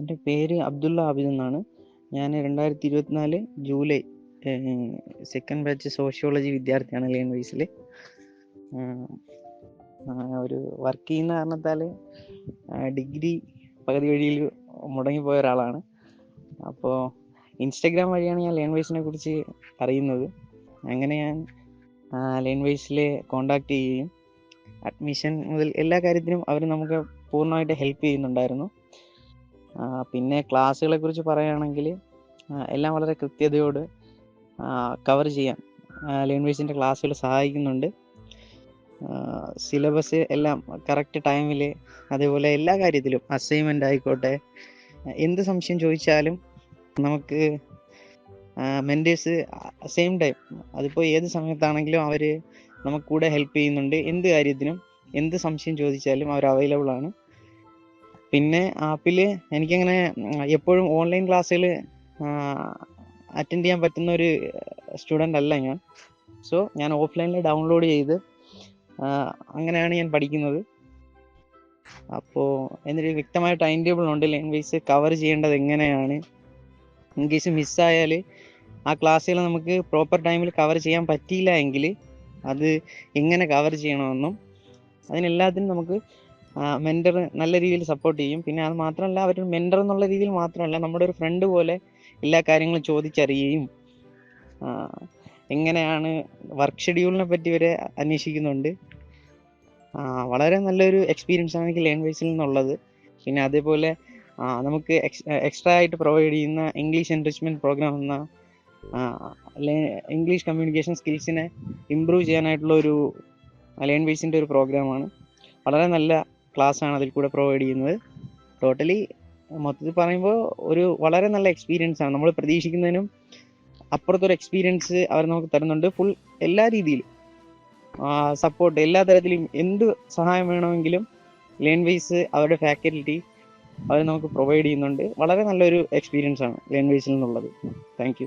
എന്റെ പേര് അബ്ദുള്ള ആബിദ് എന്നാണ്. ഞാൻ രണ്ടായിരത്തി ഇരുപത്തിനാല് ജൂലൈ സെക്കൻഡ് ബാച്ച് സോഷ്യോളജി വിദ്യാർത്ഥിയാണ് ലേൺ വൈസിൽ ഒരു വർക്ക് ചെയ്യുന്ന കാരണത്താൽ ഡിഗ്രി പകുതി വഴിയിൽ മുടങ്ങിപ്പോയ ഒരാളാണ്. അപ്പോൾ ഇൻസ്റ്റഗ്രാം വഴിയാണ് ഞാൻ ലേൺ വൈസിനെ കുറിച്ച് അറിയുന്നത്. അങ്ങനെ ഞാൻ ലേൺ വൈസിൽ കോണ്ടാക്ട് ചെയ്യുകയും അഡ്മിഷൻ മുതൽ എല്ലാ കാര്യത്തിനും അവർ നമുക്ക് പൂർണമായിട്ട് ഹെൽപ്പ് ചെയ്യുന്നുണ്ടായിരുന്നു. പിന്നെ ക്ലാസ്സുകളെ കുറിച്ച് പറയുകയാണെങ്കിൽ എല്ലാം വളരെ കൃത്യതയോട് കവർ ചെയ്യാൻ ലേൺ വൈസിന്റെ ക്ലാസ്സുകൾ സഹായിക്കുന്നുണ്ട്. സിലബസ് എല്ലാം കറക്റ്റ് ടൈമിൽ അതേപോലെ എല്ലാ കാര്യത്തിലും അസൈൻമെന്റ് ആയിക്കോട്ടെ എന്ത് സംശയം ചോദിച്ചാലും നമുക്ക് മെന്റേഴ്സ് സെയിം ടൈം അതിപ്പോൾ ഏത് സമയത്താണെങ്കിലും അവർ നമുക്ക് കൂടെ ഹെൽപ്പ് ചെയ്യുന്നുണ്ട്. എന്ത് കാര്യത്തിനും എന്ത് സംശയം ചോദിച്ചാലും അവർ അവൈലബിൾ ആണ്. പിന്നെ ആപ്പിൽ എനിക്കങ്ങനെ എപ്പോഴും ഓൺലൈൻ ക്ലാസ്സുകൾ അറ്റൻഡ് ചെയ്യാൻ പറ്റുന്ന ഒരു സ്റ്റുഡന്റ് അല്ല ഞാൻ. സോ ഞാൻ ഓഫ്ലൈനിൽ ഡൗൺലോഡ് ചെയ്ത് അങ്ങനെയാണ് ഞാൻ പഠിക്കുന്നത്. അപ്പോൾ എന്നിട്ട് വ്യക്തമായ ടൈം ടേബിൾ ഉണ്ട്. ലാംഗ്വേജ് കവർ ചെയ്യേണ്ടത് എങ്ങനെയാണ്? ഇൻ മിസ്സായാൽ ആ ക്ലാസ്സുകൾ നമുക്ക് പ്രോപ്പർ ടൈമിൽ കവർ ചെയ്യാൻ പറ്റിയില്ല എങ്കിൽ അത് എങ്ങനെ കവർ ചെയ്യണമെന്നും അതിനെല്ലാത്തിനും നമുക്ക് മെന്റർ നല്ല രീതിയിൽ സപ്പോർട്ട് ചെയ്യും. പിന്നെ അത് മാത്രമല്ല അവർ മെന്റർ എന്നുള്ള രീതിയിൽ മാത്രമല്ല നമ്മുടെ ഒരു ഫ്രണ്ട് പോലെ എല്ലാ കാര്യങ്ങളും ചോദിച്ചറിയുകയും എങ്ങനെയാണ് വർക്ക് ഷെഡ്യൂളിനെ പറ്റി വരെ അന്വേഷിക്കുന്നുണ്ട്. വളരെ നല്ലൊരു എക്സ്പീരിയൻസ് ആണ് എനിക്ക് ലേൺ വൈസിൽ നിന്നുള്ളത്. പിന്നെ അതേപോലെ നമുക്ക് എക്സ്ട്രാ ആയിട്ട് പ്രൊവൈഡ് ചെയ്യുന്ന ഇംഗ്ലീഷ് എൻറിച്ച്മെന്റ് പ്രോഗ്രാം എന്ന ഇംഗ്ലീഷ് കമ്മ്യൂണിക്കേഷൻ സ്കിൽസിനെ ഇമ്പ്രൂവ് ചെയ്യാനായിട്ടുള്ള ഒരു ലേൺ ബേസിന്റെ ഒരു പ്രോഗ്രാമാണ് വളരെ നല്ല ക്ലാസ് ആണ് അതിൽ കൂടെ പ്രൊവൈഡ് ചെയ്യുന്നത്. ടോട്ടലി മൊത്തത്തിൽ പറയുമ്പോൾ ഒരു വളരെ നല്ല എക്സ്പീരിയൻസ് ആണ്. നമ്മൾ പ്രതീക്ഷിക്കുന്നതിനും അപ്പുറത്തൊരു എക്സ്പീരിയൻസ് അവർ നമുക്ക് തരുന്നുണ്ട്. ഫുൾ എല്ലാ രീതിയിലും. സപ്പോർട്ട് എല്ലാ തരത്തിലും എന്ത് സഹായം വേണമെങ്കിലും ലേൺ വൈസ് അവരുടെ ഫാക്കൽറ്റി അവർ നമുക്ക് പ്രൊവൈഡ് ചെയ്യുന്നുണ്ട്. വളരെ നല്ലൊരു എക്സ്പീരിയൻസ് ആണ് ലേൺ വൈസിൽ നിന്നുള്ളത്. താങ്ക്